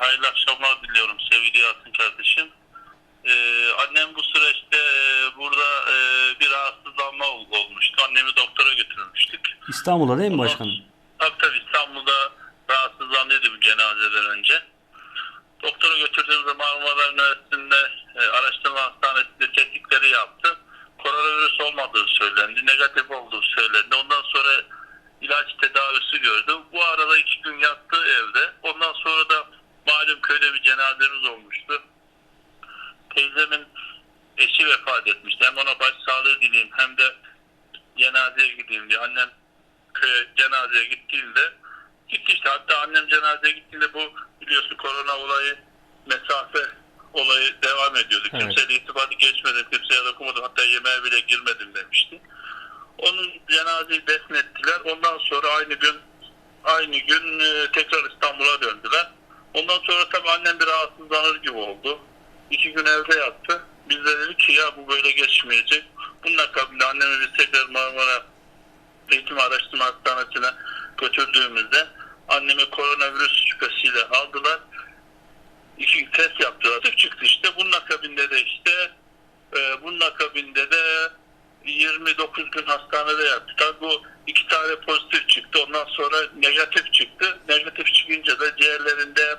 hayırlı akşamlar diliyorum sevgili Yasin kardeşim. Ee, annem bu süreçte e, burada e, bir rahatsızlanma ol- olmuştu. Annemi doktora götürmüştük. İstanbul'da değil mi başkanım? Tabii tabii İstanbul'da rahatsızlandıydı bir cenazeden önce. Doktora götürdüğümüzde Marmara Üniversitesi'nde e, araştırma hastanesinde tetkikleri yaptı. Koronavirüs olmadığı söylendi. Negatif olduğu söylendi. Ondan sonra ilaç tedavisi gördü. Bu arada iki gün yattı evde. Ondan sonra da malum köyde bir cenazemiz olmuştu. Teyzemin eşi vefat etmişti. Hem ona başsağlığı dileyim hem de cenazeye gideyim diye. Annem köye cenazeye gittiğinde gitti işte. Hatta annem cenazeye gittiğinde bu biliyorsun korona olayı mesafe olayı devam ediyordu. Evet. Kimseyle irtibatı geçmedim, kimseye dokunmadım. Hatta yemeğe bile girmedim demişti. Onun cenazeyi defnettiler. Ondan sonra aynı gün aynı gün e, tekrar İstanbul'a döndüler. Ondan sonra tabii annem bir rahatsızlanır gibi oldu. İki gün evde yattı. Biz de dedik ki ya bu böyle geçmeyecek. Bunun akabinde annemi biz tekrar Marmara Eğitim Araştırma Hastanesi'ne götürdüğümüzde annemi koronavirüs şüphesiyle aldılar. İki test yaptılar. Çıktı işte. Bunun akabinde de işte e, bunun akabinde de 29 gün hastanede yattı. Tabii bu iki tane pozitif çıktı. Ondan sonra negatif çıktı. Negatif çıkınca da ciğerlerinde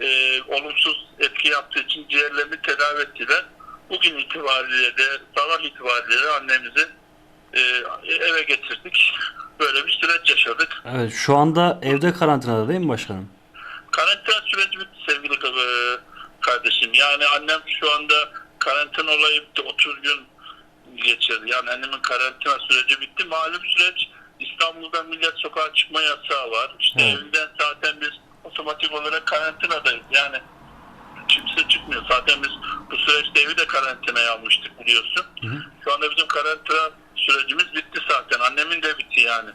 e, olumsuz etki yaptığı için ciğerlerini tedavi ettiler. Bugün itibariyle de sabah itibariyle de annemizi e, eve getirdik. Böyle bir süreç yaşadık. Evet şu anda evde karantinada değil mi başkanım? Karantina süreci bitti sevgili kardeşim. Yani annem şu anda karantina olayı bitti. 30 gün geçirdi. Yani annemin karantina süreci bitti. Malum süreç İstanbul'da millet sokağa çıkma yasağı var. İşte Evet. evinden zaten biz otomatik olarak karantinadayız. Yani kimse çıkmıyor. Zaten biz bu süreçte evi de karantinaya almıştık biliyorsun. Hı hı. Şu anda bizim karantina sürecimiz bitti zaten. Annemin de bitti yani.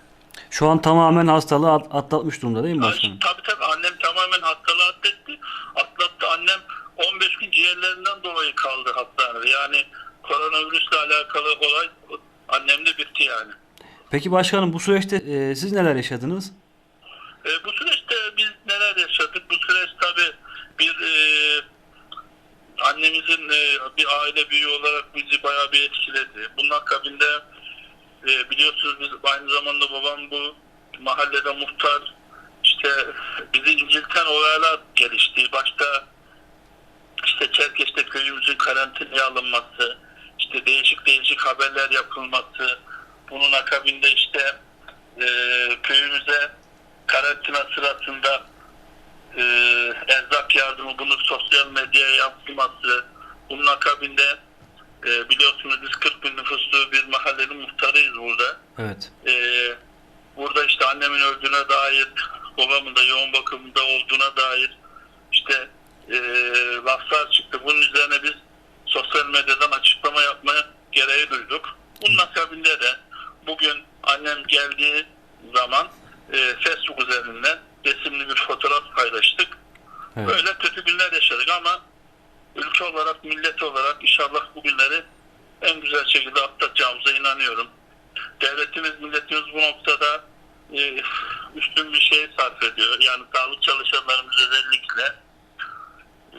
Şu an tamamen hastalığı at- atlatmış durumda değil mi başkanım? Tabii tabii annem tamamen hastalığı atlattı. Atlattı. Annem 15 gün ciğerlerinden dolayı kaldı hastanede. Yani koronavirüsle alakalı olay annemde bitti yani. Peki başkanım bu süreçte e, siz neler yaşadınız? E, bu süreçte biz neler yaşadık? Bu süreç tabii bir e, annemizin e, bir aile büyüğü olarak bizi bayağı bir etkiledi. Bunun akabinde e, biliyorsunuz biz aynı zamanda babam bu mahallede muhtar işte bizi incilten olaylar gelişti. Başta işte Çerkeş'te köyümüzün karantinaya alınması, işte değişik değişik haberler yapılması, bunun akabinde işte e, köyümüze karantina sırasında e, erzak yardımı bunu sosyal medyaya yansıması, bunun akabinde e, biliyorsunuz biz 40 bin nüfuslu bir mahallenin muhtarıyız burada. Evet. E, burada işte annemin öldüğüne dair, babamın da yoğun bakımda olduğuna dair işte e, laflar çıktı. Bunun üzerine biz sosyal medyadan açıklama yapmaya gereği duyduk. Bunun akabinde de bugün annem geldiği zaman e, Facebook üzerinden resimli bir fotoğraf paylaştık. Evet. Böyle kötü günler yaşadık ama ülke olarak, millet olarak inşallah bu günleri en güzel şekilde atlatacağımıza inanıyorum. Devletimiz, milletimiz bu noktada e, üstün bir şey sarf ediyor. Yani sağlık çalışanlarımız özellikle.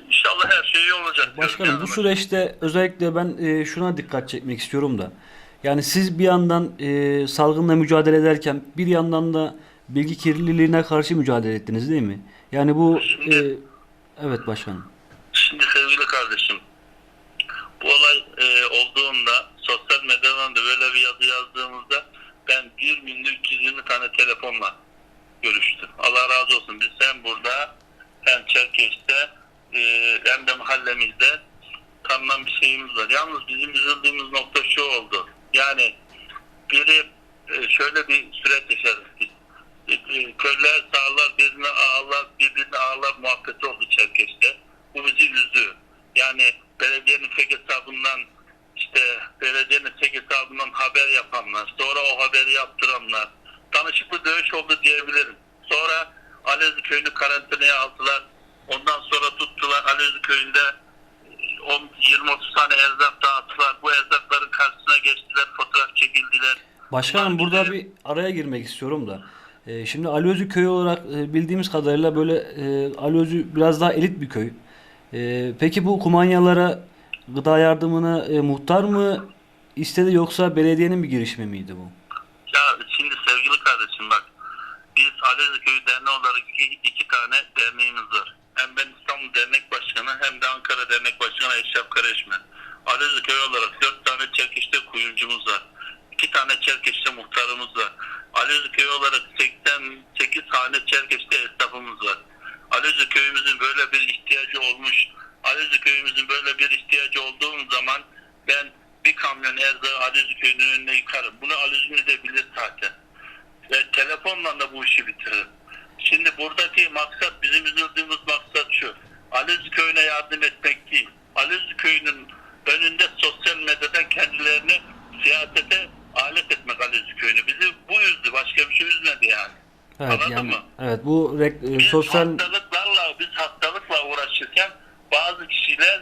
İnşallah her şey iyi olacak. Başkanım bu süreçte özellikle ben e, şuna dikkat çekmek istiyorum da. Yani siz bir yandan e, salgınla mücadele ederken bir yandan da bilgi kirliliğine karşı mücadele ettiniz değil mi? Yani bu e, evet başkanım. Şimdi sevgili kardeşim, bu olay e, olduğunda sosyal medyadan da böyle bir yazı yazdığımızda ben bir günde 320 tane telefonla görüştüm. Allah razı olsun. Biz hem burada hem Çerkeş'te e, hem de mahallemizde tanınan bir şeyimiz var. Yalnız bizim üzüldüğümüz nokta şu oldu. Yani biri e, şöyle bir süreç yaşadık biz. E, e, Köylüler sağlar birbirine ağlar, birbirine ağlar muhabbeti oldu Çerkeş'te. Bu bizi üzdü. Yani belediyenin tek hesabından işte belediyenin tek hesabından haber yapanlar, sonra o haberi yaptıranlar, tanışıklı dövüş oldu diyebilirim. Sonra Alezli köyünü karantinaya aldılar. Ondan sonra tuttular Alezli köyünde 20-30 tane erzak dağıttılar. Bu erzakların karşısına geçtiler, fotoğraf çekildiler. Başkanım burada bir araya girmek istiyorum da. E, şimdi Alözü köyü olarak e, bildiğimiz kadarıyla böyle e, Alözü biraz daha elit bir köy. E, peki bu kumanyalara gıda yardımını e, muhtar mı istedi yoksa belediyenin bir girişimi miydi bu? Ya şimdi sevgili kardeşim bak biz Alezi Köyü Derneği olarak iki, iki tane derneğimiz var. Hem ben İstanbul Dernek Başkanı hem de Ankara Dernek Başkanı Eşref Karaşmen. Alezi Köyü olarak dört tane Çerkeş'te kuyumcumuz var. İki tane Çerkeş'te muhtarımız var. Alezi Köyü olarak 88 tane Çerkeş'te esnafımız var. Alezi Köyümüzün böyle bir ihtiyacı olmuş. Alezi Köyümüzün böyle bir ihtiyacı olduğum zaman ben bir kamyon erzağı Alezi Köyü'nün önüne yıkarım. Bunu Alezi de bilir zaten ve telefonla da bu işi bitiririm. Şimdi buradaki maksat bizim üzüldüğümüz maksat şu. Alüz köyüne yardım etmek değil. Alüz köyünün önünde sosyal medyadan kendilerini siyasete alet etmek Alüz köyünü. Bizi bu üzdü. Başka bir şey üzmedi yani. Evet Anladın yani mı? evet bu rek- Biz sosyal hastalıklarla biz hastalıkla uğraşırken bazı kişiler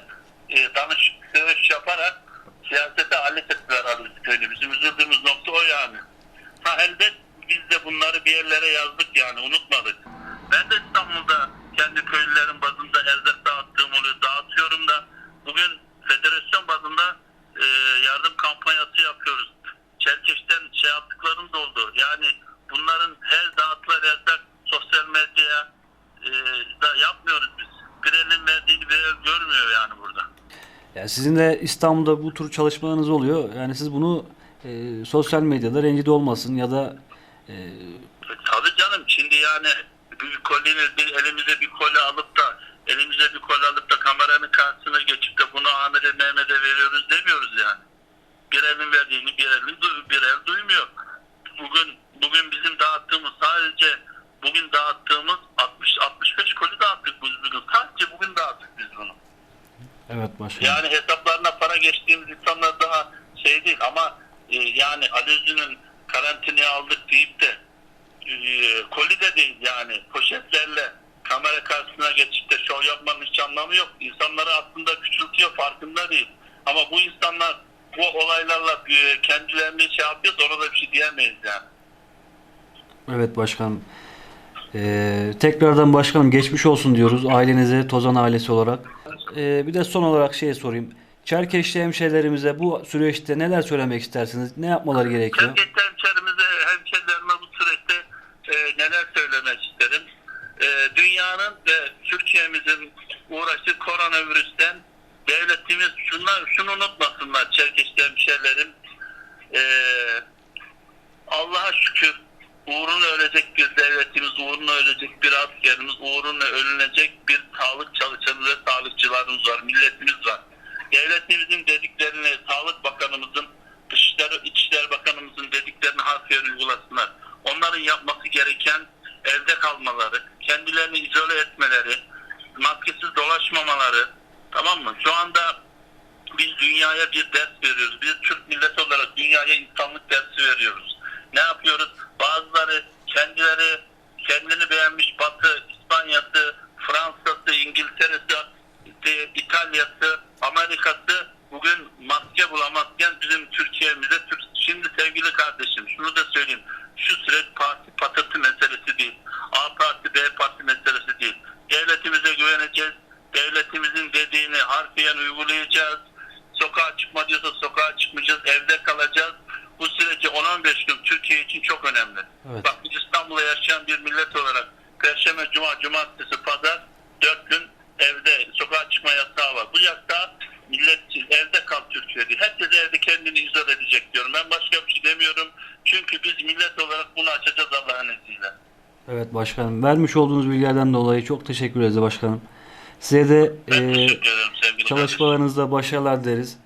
e, danış dövüş yaparak siyasete alet ettiler Alüz köyünü. Bizim üzüldüğümüz nokta o yani. Ha elbet biz de bunları bir yerlere yazdık yani unutmadık. Ben de İstanbul'da kendi köylülerin bazında erzak dağıttığım oluyor. Dağıtıyorum da bugün federasyon bazında e, yardım kampanyası yapıyoruz. Çerkeş'ten şey yaptıklarım da oldu. Yani bunların her dağıtılan erzak sosyal medyaya e, da yapmıyoruz biz. Bir elin verdiğini bir görmüyor yani burada. yani sizin de İstanbul'da bu tür çalışmalarınız oluyor. Yani siz bunu e, sosyal medyada rencide olmasın ya da e, Tabii canım şimdi yani bir kolyenin bir elimize bir kolye alıp da elimize bir kolye alıp da kameranın karşısına geçip de bunu Ahmet'e Mehmet'e veriyoruz demiyoruz yani. Bir elin verdiğini bir elin bir el duymuyor. Bugün bugün bizim dağıttığımız sadece bugün dağıttığımız 60 65 koli dağıttık biz bugün. Sadece bugün dağıttık biz bunu. evet başkanım. Yani hesaplarına para geçtiğimiz insanlar daha şey değil ama e, yani Ali Özü'nün karantinaya aldık deyip de e, koli de değil yani poşetlerle kamera karşısına geçip de şov yapmanın hiç anlamı yok. İnsanları aslında küçültüyor farkında değil. Ama bu insanlar bu olaylarla e, kendilerini şey yapıyorsa ona da bir şey diyemeyiz yani. Evet başkanım. Ee, tekrardan başkanım geçmiş olsun diyoruz ailenize, Tozan ailesi olarak. Ee, bir de son olarak şey sorayım. Çerkeşli hemşehrilerimize bu süreçte neler söylemek istersiniz? Ne yapmaları gerekiyor? Şirket hemşerimize, hemşerilerime bu süreçte e, neler söylemek isterim. E, dünyanın ve Türkiye'mizin uğraştığı koronavirüsten devletimiz şunlar, şunu unutmasınlar Çerkeşli hemşerilerim. E, Allah'a şükür uğruna ölecek bir devletimiz, uğruna ölecek bir askerimiz, uğruna ölünecek bir sağlık çalışanı ve sağlıkçılarımız var, var. Devletimizin dediklerini, Sağlık Bakanımızın, Dışişleri, İçişleri Bakanımızın dediklerini harfiyen uygulasınlar. Onların yapması gereken evde kalmaları, kendilerini izole etmeleri, maskesiz dolaşmamaları, tamam mı? Şu anda biz dünyaya bir ders veriyoruz. Biz Türk milleti olarak dünyaya insanlık dersi veriyoruz. Ne yapıyoruz? Bazıları kendileri kendini beğenmiş Batı, İspanya'sı, Fransa'sı, İngiltere'si, işte İtalya'sı, Amerika'sı bugün maske bulamazken bizim Türkiye'mize Türk- şimdi sevgili kardeşim şunu da söyleyeyim. Şu süreç parti patırtı meselesi değil. A parti B parti meselesi değil. Devletimize güveneceğiz. Devletimizin dediğini harfiyen uygulayacağız. Sokağa çıkma diyorsa sokağa çıkmayacağız. Evde kalacağız. Bu süreci 10-15 gün Türkiye için çok önemli. Evet. Bak biz İstanbul'da yaşayan bir millet olarak Perşembe, Cuma, Cumartesi, Pazar 4 gün evde sokağa çıkma yasağı var. Bu yasağı millet için evde kal Türkiye'de. Herkes evde kendini izole edecek diyorum. Ben başka bir şey demiyorum. Çünkü biz millet olarak bunu açacağız Allah'ın izniyle. Evet başkanım. Vermiş olduğunuz bilgilerden dolayı çok teşekkür ederiz başkanım. Size de Ben e, çalışmalarınızda başarılar dileriz.